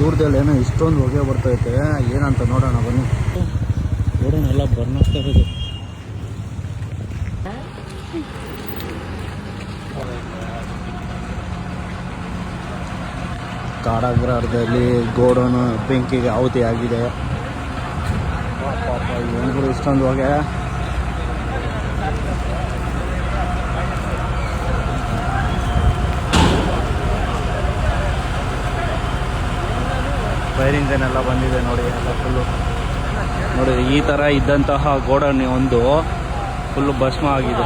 ದೂರದಲ್ಲಿ ಏನೋ ಇಷ್ಟೊಂದು ಹೊಗೆ ಬರ್ತೈತೆ ಏನಂತ ನೋಡೋಣ ಬನ್ನಿ. ನೋಡೋಣ ಎಲ್ಲ ಬರ್ನ್ ಆಗ್ತಾ ಇರೋದು. ಕಾಡಾಗ್ರಹದಲ್ಲಿ ಗೋಡೌನ್ ಬೆಂಕಿಗೆ ಆಹುತಿ ಆಗಿದೆ. ಇಷ್ಟೊಂದು ಹೊಗೆ. ಫೈರ್ ಇಂಜನ್ ಎಲ್ಲ ಬಂದಿದೆ ನೋಡಿ, ಎಲ್ಲ ಫುಲ್ಲು ನೋಡಿ, ಈ ಥರ ಇದ್ದಂತಹ ಗೋಡನ್ ಒಂದು ಫುಲ್ಲು ಭಸ್ಮ ಆಗಿದೆ.